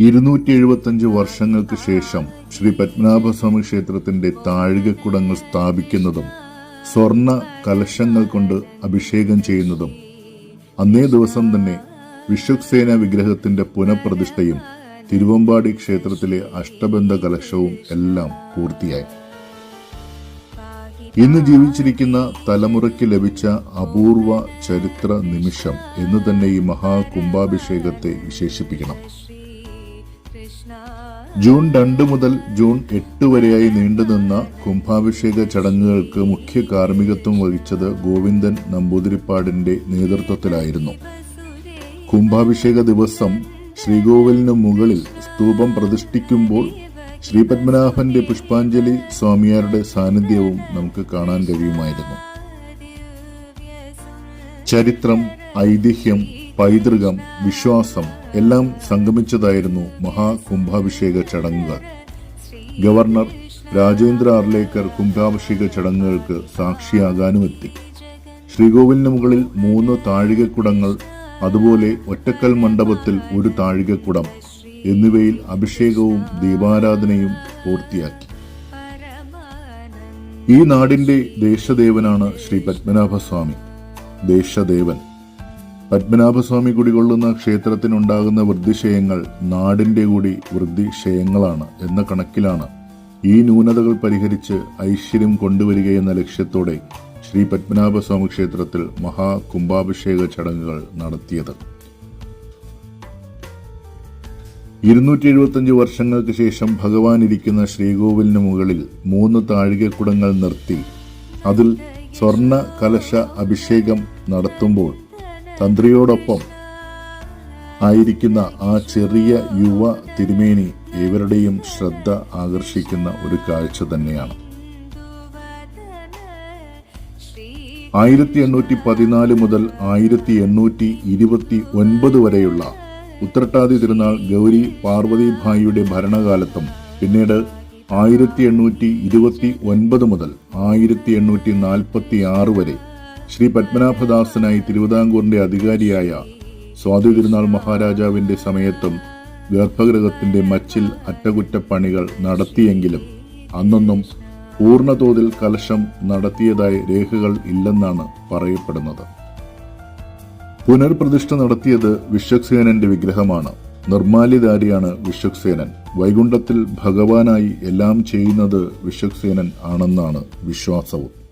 ഇരുന്നൂറ്റി എഴുപത്തഞ്ച് വർഷങ്ങൾക്ക് ശേഷം ശ്രീ പത്മനാഭസ്വാമി ക്ഷേത്രത്തിന്റെ താഴികക്കുടങ്ങൾ സ്ഥാപിക്കുന്നതും സ്വർണ കലശങ്ങൾ കൊണ്ട് അഭിഷേകം ചെയ്യുന്നതും അന്നേ ദിവസം തന്നെ വിശ്വക്സേന വിഗ്രഹത്തിന്റെ പുനഃപ്രതിഷ്ഠയും തിരുവമ്പാടി ക്ഷേത്രത്തിലെ അഷ്ടബന്ധ കലശവും എല്ലാം പൂർത്തിയായി. ഇന്ന് ജീവിച്ചിരിക്കുന്ന തലമുറയ്ക്ക് ലഭിച്ച അപൂർവ ചരിത്ര നിമിഷം എന്ന് തന്നെ ഈ മഹാകുംഭാഭിഷേകത്തെ വിശേഷിപ്പിക്കണം. ജൂൺ രണ്ട് മുതൽ ജൂൺ എട്ട് വരെയായി നീണ്ടുനിന്ന കുംഭാഭിഷേക ചടങ്ങുകൾക്ക് മുഖ്യ കാർമ്മികത്വം വഹിച്ചത് ഗോവിന്ദൻ നമ്പൂതിരിപ്പാടിന്റെ നേതൃത്വത്തിലായിരുന്നു. കുംഭാഭിഷേക ദിവസം ശ്രീകോവിലിന് മുകളിൽ സ്തൂപം പ്രതിഷ്ഠിക്കുമ്പോൾ ശ്രീപത്മനാഭന്റെ പുഷ്പാഞ്ജലി സ്വാമിയാരുടെ സാന്നിധ്യവും നമുക്ക് കാണാൻ കഴിയുമായിരുന്നു. ചരിത്രം ഐതിഹ്യം പൈതൃകം വിശ്വാസം എല്ലാം സംഗമിച്ചതായിരുന്നു മഹാകുംഭാഭിഷേക ചടങ്ങുകൾ. ഗവർണർ രാജേന്ദ്ര അർലേക്കർ കുംഭാഭിഷേക ചടങ്ങുകൾക്ക് സാക്ഷിയാകാനുമെത്തി. ശ്രീകോവിലിന് മുകളിൽ മൂന്ന് താഴികക്കുടങ്ങൾ അതുപോലെ ഒറ്റക്കൽ മണ്ഡപത്തിൽ ഒരു താഴികക്കുടം എന്നിവയിൽ അഭിഷേകവും ദീപാരാധനയും പൂർത്തിയാക്കി. ഈ നാടിന്റെ ദേശദേവനാണ് ശ്രീ പത്മനാഭസ്വാമി. ദേശദേവൻ. പത്മനാഭസ്വാമി കുടികൊള്ളുന്ന ക്ഷേത്രത്തിനുണ്ടാകുന്ന വൃദ്ധിക്ഷയങ്ങൾ നാടിന്റെ കൂടി വൃദ്ധിക്ഷയങ്ങളാണ് എന്ന കണക്കിലാണ് ഈ ന്യൂനതകൾ പരിഹരിച്ച് ഐശ്വര്യം കൊണ്ടുവരികയെന്ന ലക്ഷ്യത്തോടെ ശ്രീ പത്മനാഭസ്വാമി ക്ഷേത്രത്തിൽ മഹാകുംഭാഭിഷേക ചടങ്ങുകൾ നടത്തിയത്. ഇരുന്നൂറ്റി എഴുപത്തഞ്ച് വർഷങ്ങൾക്ക് ശേഷം ഭഗവാൻ ഇരിക്കുന്ന ശ്രീകോവിലിന് മുകളിൽ മൂന്ന് താഴികക്കുടങ്ങൾ നിർത്തി. അതിൽ സ്വർണ കലശ അഭിഷേകം നടത്തുമ്പോൾ തന്ത്രിയോടൊപ്പം ആയിരിക്കുന്ന ആ ചെറിയ യുവ തിരുമേനി ഇവരുടെയും ശ്രദ്ധ ആകർഷിക്കുന്ന ഒരു കാഴ്ച തന്നെയാണ്. ആയിരത്തി എണ്ണൂറ്റി പതിനാല് മുതൽ ആയിരത്തി എണ്ണൂറ്റി ഇരുപത്തി ഒൻപത് വരെയുള്ള ഉത്രട്ടാതി തിരുനാൾ ഗൗരി പാർവതി ഭായിയുടെ ഭരണകാലത്തും പിന്നീട് ആയിരത്തി എണ്ണൂറ്റി ഇരുപത്തി ഒൻപത് മുതൽ ആയിരത്തി എണ്ണൂറ്റി നാൽപ്പത്തി ആറ് വരെ ശ്രീ പത്മനാഭദാസനായി തിരുവിതാംകൂറിന്റെ അധികാരിയായ സ്വാതി തിരുനാൾ മഹാരാജാവിന്റെ സമയത്തും ഗർഭഗൃഹത്തിന്റെ മച്ചിൽ അറ്റകുറ്റപ്പണികൾ നടത്തിയെങ്കിലും അന്നൊന്നും പൂർണതോതിൽ കലശം നടത്തിയതായി രേഖകൾ ഇല്ലെന്നാണ് പറയപ്പെടുന്നത്. പുനർപ്രതിഷ്ഠ നടത്തിയത് വിശ്വക്സേനന്റെ വിഗ്രഹമാണ്. നിർമാല്യധാരിയാണ് വിശ്വക്സേനൻ. വൈകുണ്ഠത്തിൽ ഭഗവാനായി എല്ലാം ചെയ്യുന്നത് വിശ്വക്സേനൻ ആണെന്നാണ് വിശ്വാസവും.